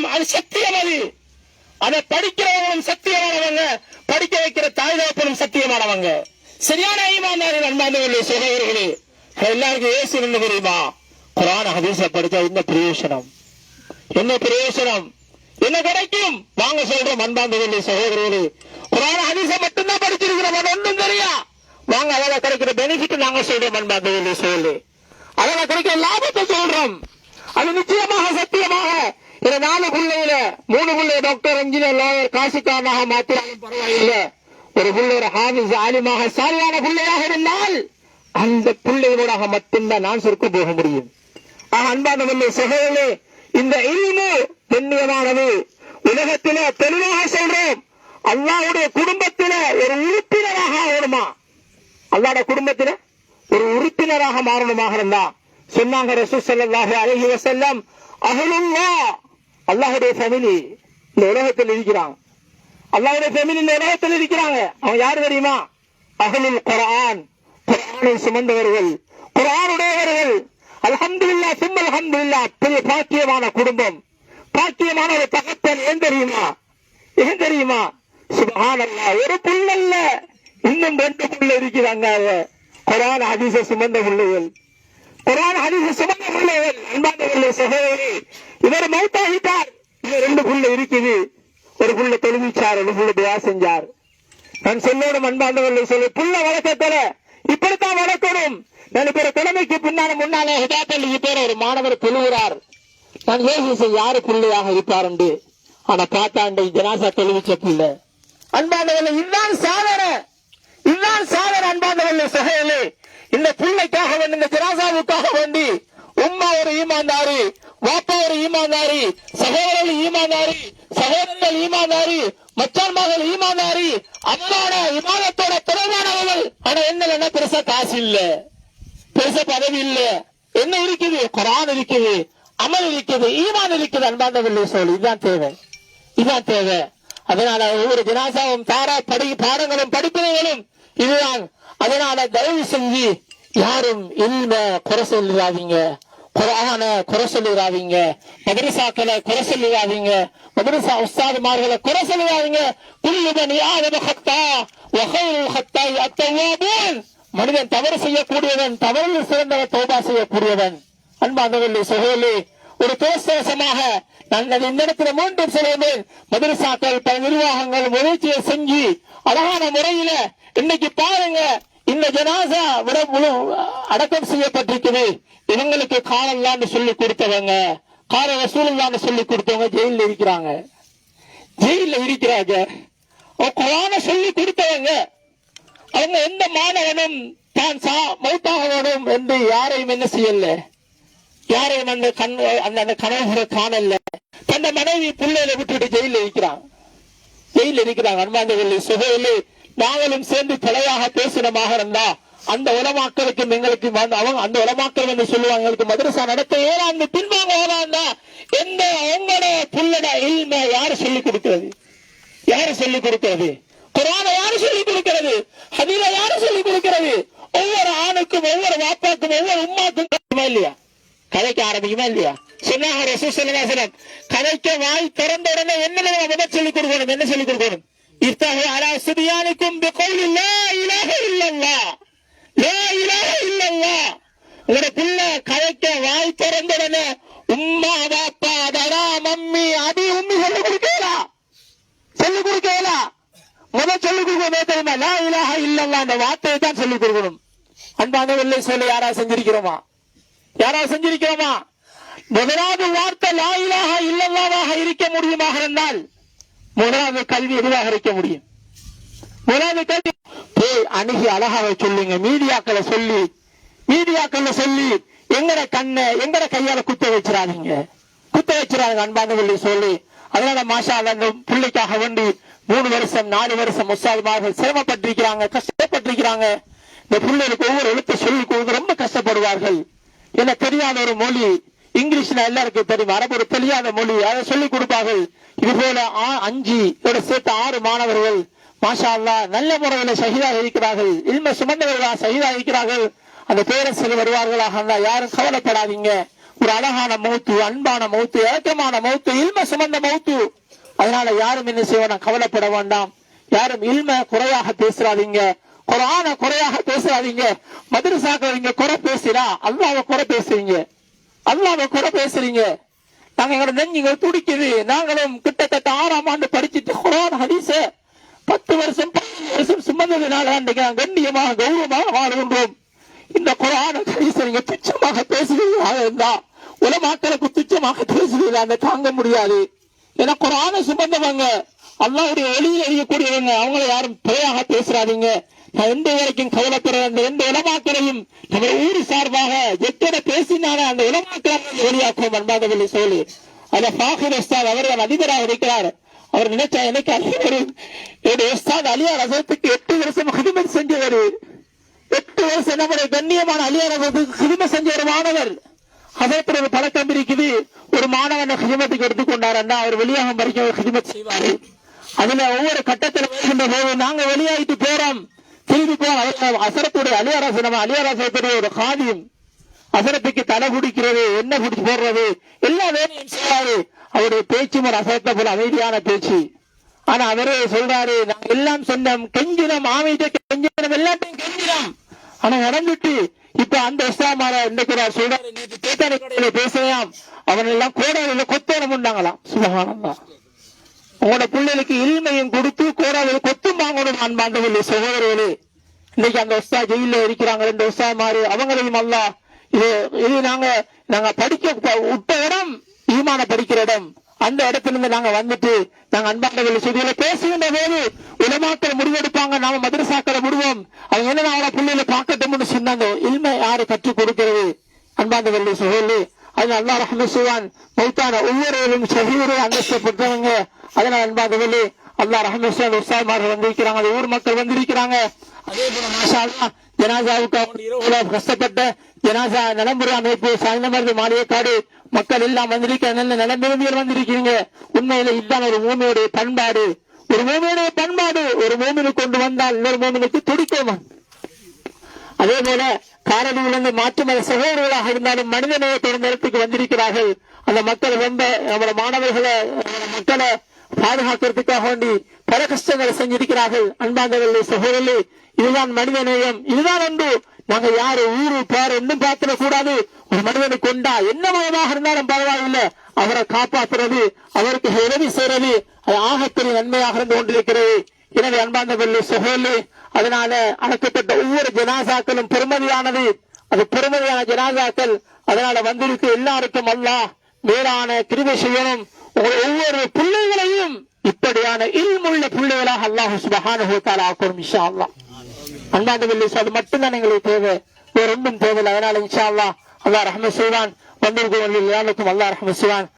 படித்தாலும் அது சத்தியம் அது. அதை படிக்கிறவங்களும் சத்தியமானவங்க படிக்க வைக்கிற தாய் தகப்பனும் சத்தியமானவங்க. சரியான ஈமான்தாரின் அன்பாந்தவர்களே சகோதரர்களே. எல்லாருக்கும் ஏசு நின்று தெரியுமா? குரான் ஹதீஸ படிச்சா என்ன பிரயோசனம்? என்ன பிரயோசனம்? என்ன கிடைக்கும்? வாங்க சொல்றோம் அன்பாந்தவர்களே சகோதரர்களே. குரான் ஹதீஸ மட்டும்தான் படிச்சிருக்கிறோம் அது ஒன்றும் தெரியா? வாங்க அதில் கிடைக்கிற பெனிஃபிட் நாங்க சொல்றோம் அன்பாந்தவர்களே சொல்லு அதில் கிடைக்கிற லாபத்தை சொல்றோம். அது நிச்சயமாக சத்தியம் இந்த நாலு பிள்ளையில மூணு பிள்ளை டாக்டர் இன்ஜினியர் லாயர் காசுக்காரனாக மாத்திராலும் பரவாயில்லை. ஒரு பிள்ளை ஒரு ஹாபிஸ் ஆலிமாக சாலியான பிள்ளையாக இருந்தால் அந்த பிள்ளைகளோடாக மட்டும்தான் நான் சொர்க்க போக முடியும். ஆக அன்பானவர்களே சகோதரே இந்த இல்மு பெண்ணியமானது உலகத்திலே தெளிவாக சொல்றோம். அல்லாவுடைய குடும்பத்தில ஒரு உறுப்பினராக ஆகணுமா? அல்லாட குடும்பத்தில ஒரு உறுப்பினராக மாறணுமாக இருந்தா? சொன்னாங்க ரசூ செல்லாக அலைஹி வஸல்லம் அஹ்லுல்லா அல்லாஹுடைய ஃபேமிலி இந்த உலகத்தில் இருக்கிறான். அல்லாவுடைய ஃபேமிலி இந்த உலகத்தில் இருக்கிறாங்க. அவன் யார் தெரியுமா? அகலில் குரான் குரானை சுமந்தவர்கள். குரானுடையவர்கள் அல்ஹம்துலில்லாஹ் சும்ம அலமதுல்லா பெரிய பாக்கியமான குடும்பம். பாக்கியமான ஒரு தகப்பன் ஏன் தெரியுமா? ஏன் தெரியுமா? சுபஹானல்லாஹ் ஒரு புள்ளல்ல இன்னும் ரெண்டு புள்ள இருக்கிறாங்க குரான் ஹதீச சுமந்த பிள்ளைகள். குரான் ஹதீச சுமந்த பிள்ளைகள். அன்பானவர்களே சகோதரி இவர் மௌத்தாகிட்டார். இன்னும் ரெண்டு புள்ள இருக்குது. ஒரு புள்ள தொழுவிச்சார் ஒரு புள்ள துவா செஞ்சார் நான் சொல்லணும் அன்பானவர்களை சொல்லி புள்ள வழக்கத்துல இப்படித்தான் வளர்க்கணும். நான் பேர் தலைமைக்கு பின்னால முன்னாலே ஹிதாத்தல் பேர் ஒரு மாணவர் தொழுகிறார். நான் யோசிச்ச யாரு பிள்ளையாக இருப்பார் என்று. ஆனா காத்தாண்டை ஜனாசா தொழுவிச்ச பிள்ளை. அன்பாண்டவர்கள் இதுதான் சாதனை இதுதான் சாதனை அன்பாண்டவர்கள் சகையலே இந்த பிள்ளைக்காக வேண்டி இந்த ஜனாசாவுக்காக வேண்டி உம்மா ஒரு ஈமாந்தாரு வாப்பா ஒரு ஈமான்தாரி சகோதரர்கள் ஈமான்தாரி சகோதரர்கள் ஈமான்தாரி மச்சான் மகள் ஈமான்தாரி அல்லாட இமானத்தோட திறமையானவர்கள் ஆனா என்ன பெருசா காசு இல்ல. பெருசா பதவி இல்ல. என்ன இருக்குது? குரான் இருக்குது அமல் இருக்குது ஈமான் இருக்குது அன்பாண்டவில்லை சொல் இதுதான் தேவை. இதுதான் தேவை. அதனால ஒவ்வொரு தினாசாவும் தாரா படி பாடங்களும் படிப்பினைகளும் இதுதான். அதனால தயவு செஞ்சு யாரும் இல்ம குறை சொல்லிடாதீங்க. குரான குறை சொல்லிடாதீங்க மதரசாக்களை குறை சொல்லிடாதீங்க மதரசா உஸ்தாதுமார்களை குறை சொல்லிடாதீங்க குல்லுமன் யாவது ஹத்தா வகைருல் ஹத்தா அத்தவாபுன். மனிதன் தவறு செய்யக்கூடியவன் தவறில் சிறந்தவன் தோபா செய்யக்கூடியவன். அன்பாந்தவர்களே சகோதரி ஒரு பேசமாக நாங்கள் இந்த இடத்துல மீண்டும் சொல்லுவேன் மதரசாக்கள் பல நிர்வாகங்கள் முயற்சியை செஞ்சு அழகான முறையில இன்னைக்கு பாருங்க. இந்த ஜனாசா விட அடக்கம் செய்யப்பட்டிருக்குது. இவங்களுக்கு காலம்லான்னு சொல்லி கொடுத்தவங்க கால வசூலான்னு சொல்லி கொடுத்தவங்க ஜெயில இருக்கிறாங்க. ஜெயில இருக்கிறாங்க. குரான சொல்லி கொடுத்தவங்க. அவங்க எந்த மாணவனும் தான் சா மௌத்தாக வேணும் என்று யாரையும் என்ன செய்யல. யாரையும் அந்த கண் அந்த அந்த கனவுகளை காணல. தந்த மனைவி பிள்ளையில விட்டுட்டு ஜெயில இருக்கிறான். ஜெயில இருக்கிறாங்க அன்பாந்தவர்கள் சுகையிலே நாங்களும் சேர்ந்து தலையாக பேசினமாக இருந்தா அந்த உலமாக்களுக்கும் எங்களுக்கு அவங்க அந்த உலமாக்கள் வந்து சொல்லுவாங்க எங்களுக்கு மதரசா நடத்த ஏழாண்டு பின்வாங்க ஏழாண்டா எந்த அவங்களோட புள்ளட இல்ம யாரு சொல்லிக் கொடுக்கிறது? யாரு சொல்லிக் கொடுக்கிறது? குரான யாரு சொல்லிக் கொடுக்கிறது? ஹதீல யாரு சொல்லிக் கொடுக்கிறது? ஒவ்வொரு ஆணுக்கும் ஒவ்வொரு வாப்பாக்கும் ஒவ்வொரு உம்மாக்கும் இல்லையா? கதைக்க ஆரம்பிக்குமா இல்லையா? சொன்னாங்க கதைக்க வாய் திறந்த உடனே என்ன சொல்லிக் கொடுக்கணும் என்ன சொல்லிக் கொடுக்கணும்? இத்தகைய அலா சுபியானிக்கும் உங்களோட பிள்ளை கதைக்க வாய் திறந்தடனே உம்மா பாப்பா தரா மம்மி அடி உம்மி சொல்லி கொடுக்கலா சொல்லிக் கொடுக்கலா முதல் சொல்லி கொடுக்கணும் தெரியுமா? லா இலாக இல்லல்லா அந்த வார்த்தையை தான் சொல்லிக் கொடுக்கணும். அன்பானவர்களே சொல்ல யாரா செஞ்சிருக்கிறோமா? யாரா செஞ்சிருக்கிறோமா? முதலாவது வார்த்தை லா இலாக இல்லல்லாவாக இருக்க முடியுமாக இருந்தால் முதலாவது கல்வி எதுவாக இருக்க முடியும்? முதலாவது கல்வி. போய் அணுகி அழகாக சொல்லுங்க. மீடியாக்களை சொல்லி மீடியாக்களை சொல்லி எங்கட கண்ணை எங்கட கையால குத்த வச்சிடாதீங்க. குத்த வச்சிடாதீங்க அன்பானவர்களே சொல்லி. அதனால மாஷா அந்த பிள்ளைக்காக வேண்டி மூணு வருஷம் நாலு வருஷம் முஸ்தாதுமார்கள் சிரமப்பட்டிருக்கிறாங்க கஷ்டப்பட்டிருக்கிறாங்க. இந்த பிள்ளைகளுக்கு ஒவ்வொரு எழுத்தை சொல்லி ரொம்ப கஷ்டப்படுவார்கள். என தெரியாத ஒரு மொழி. இங்கிலீஷ்ல எல்லாருக்கும் தெரியும்? அரபு ஒரு தெரியாத மொழி. அதை சொல்லி கொடுப்பார்கள். இது போல ஆ- அஞ்சு இதோட சேர்த்து ஆறு மாணவர்கள் மாஷா அல்லா நல்ல முறையில சகிதாக இருக்கிறார்கள். இல்ம சுமந்தவர்களா சகிதாக இருக்கிறார்கள். அந்த பேரரசில் வருவார்களாக இருந்தா யாரும் கவலைப்படாதீங்க. ஒரு அழகான மௌத்து அன்பான மௌத்து ஏக்கமான மௌத்து இல்ம சுமந்த மௌத்து. அதனால யாரும் என்ன செய்வோம் கவலைப்பட வேண்டாம். யாரும் இல்ம குறையாக பேசுறாதீங்க. குரான குறையாக பேசுறாதீங்க. மதுரசாக்கள் நீங்க குறை பேசினா அல்லாவை குறை பேசுறீங்க. அல்லாஹ்வை குறை பேசுறீங்க. நாங்க எங்களோட நெஞ்சுகள் துடிக்குது. நாங்களும் கிட்டத்தட்ட ஆறாம் ஆண்டு படிச்சுட்டு குரான் ஹதீஸ பத்து வருஷம் பதினஞ்சு வருஷம் சுமந்ததுனால அன்றைக்கு நாங்கள் கண்ணியமாக கௌரவமாக வாழ்கின்றோம். இந்த குரான ஹதீஸ நீங்க துச்சமாக பேசுகிறீர்களாக இருந்தா உலமாக்களுக்கு துச்சமாக பேசுகிறீர்கள் அந்த தாங்க முடியாது. ஏன்னா குரான சுமந்தவங்க அல்லாவுடைய ஒளியில் எறியக்கூடியவங்க அவங்கள யாரும் பிழையாக பேசுறாதீங்க. எந்த வரைக்கும் கவலைப்பட அந்த எந்த உலமாக்களையும் நம்ம ஊர் சார்பாக எத்தனை பேசினாலும் அந்த உலமாக்களை வெளியாக்குவோம் அன்பாதவில்லை சொல்லி அந்த ஃபாஹிர் உஸ்தாத் அவர்கள் அதிபராக இருக்கிறார். அவர் நினைச்சா எனக்கு அழிவரும் என்னுடைய உஸ்தாத் அலியார் ரசத்துக்கு எட்டு வருஷம் கடுமை செஞ்சவர். எட்டு வருஷம் நம்முடைய கண்ணியமான அலியா ரசத்துக்கு கடுமை செஞ்ச ஒரு மாணவர். அதற்கு ஒரு பழக்கம் இருக்குது ஒரு மாணவனை ஹிதமத்துக்கு எடுத்துக்கொண்டாருன்னா அவர் வெளியாக வரைக்கும் அவர் ஹிதமத் செய்வாரு. அதுல ஒவ்வொரு கட்டத்தில் வருகின்ற போது நாங்க வெளியாயிட்டு போறோம். திரும்பி அசரத்துடைய அலியாராசு நம்ம அலியாராசத்துடைய ஒரு காதியம் அசரத்துக்கு தலை குடிக்கிறது என்ன குடிச்சு போடுறது எல்லா வேலையும் செய்வாரு. அவருடைய பேச்சும் ஒரு அசரத்தை போல அமைதியான பேச்சு. ஆனா அவரே சொல்றாரு நாங்க எல்லாம் சொன்னோம் கெஞ்சினம் ஆமையிட்ட கெஞ்சினம் எல்லாத்தையும் கெஞ்சினம். ஆனா நடந்துட்டு இப்ப அந்த இஸ்லாமார இன்னைக்கு சொல்றாரு? நேற்று கடையில பேசுறாம் அவன் எல்லாம் கோடையில கொத்தோனம் உண்டாங்களாம் சுபகானந்தா உங்களோட பிள்ளைகளுக்கு இனிமையும் கொடுத்து கோடாவில் கொத்தும் வாங்கணும் அன்பாண்டவில்லை சகோதரர்களே இன்னைக்கு அந்த உஸ்தா ஜெயில இருக்கிறாங்க ரெண்டு உஸ்தா மாறு அவங்களையும் அல்லா இது இது நாங்க நாங்க படிக்க விட்ட இடம் ஈமான படிக்கிற இடம். அந்த இடத்துல இருந்து நாங்க வந்துட்டு நாங்க அன்பாண்டவில்லை செய்தியில பேசுகின்ற போது உலமாக்கள் முடிவெடுப்பாங்க நாம மதரசாக்களை விடுவோம். அவங்க என்ன அவங்கள பிள்ளைகளை பார்க்கட்டும்னு சொன்னாங்க இல்மை யாரு கற்றுக் கொடுக்கிறது? அன்பாண்டவில்லை சகோதரி அது அல்லா ரஹ்மத் செய்வான். மௌத்தான ஒவ்வொருவரும் சகிவரை அந்தஸ்தை பெற்றவங்க. அதனால அன்பாகவில்லை அல்லா ரஹ்மத் செய்வான் உற்சாகமாக வந்திருக்கிறாங்க. அது ஊர் மக்கள் வந்திருக்கிறாங்க. அதே போல மாஷா ஜனாசாவுக்கு அவங்க இரவுல கஷ்டப்பட்ட ஜனாசா நலம்புற அமைப்பு சாய்ந்தமர்ந்து மாளிகைக்காடு மக்கள் எல்லாம் வந்திருக்க நல்ல நலம்பிருந்தியர் வந்திருக்கீங்க உண்மையில இதுதான் ஒரு பூமியுடைய பண்பாடு. ஒரு பூமியுடைய பண்பாடு. ஒரு மூமினு கொண்டு வந்தால் இன்னொரு மூமினுக்கு துடிக்கமா. அதே போல காரணியிலிருந்து மாற்று மத சகோதரர்களாக இருந்தாலும் மனித நேயத்தோட நேரத்துக்கு வந்திருக்கிறார்கள் அந்த மக்கள் ரொம்ப நம்மளோட மாணவர்களை மக்களை பாதுகாக்கிறதுக்காக வேண்டி பல கஷ்டங்களை செஞ்சிருக்கிறார்கள். அன்பாந்தவர்களே சகோதரர்களே இதுதான் மனித நேயம். இதுதான் ஒன்று நாங்க யாரு ஊரு பேர் ஒன்றும் பார்த்துட கூடாது ஒரு மனிதனை கொண்டா என்ன மதமாக இருந்தாலும் பரவாயில்லை. அவரை காப்பாற்றுறது அவருக்கு உதவி செய்யறது அது ஆகத்தின் நன்மையாக இருந்து கொண்டிருக்கிறது. எனவே அன்பார்ந்தவர்களே சுகோலி அதனால அழைக்கப்பட்ட ஒவ்வொரு ஜனாசாக்களும் பெருமதியானது. அது பெருமதியான ஜனாசாக்கள் அதனால வந்திருக்கு எல்லாருக்கும் அல்லாஹ் மேலான கிருமி செய்யணும். ஒவ்வொரு பிள்ளைகளையும் இப்படியான இல்முள்ள பிள்ளைகளாக அல்லாஹ் சுபஹானஹு தஆலா இஷா அல்லா அல்லாஹ் அன்பார்ந்தவர்களே அது மட்டும்தான் எங்களுக்கு தேவை. வேற ஒன்றும் தேவையில்லை. அதனால இஷா அல்லா அல்லா ரஹ்மத் செய்வான். வந்திருக்கும் எல்லாருக்கும் அல்லாஹ் செய்வான்.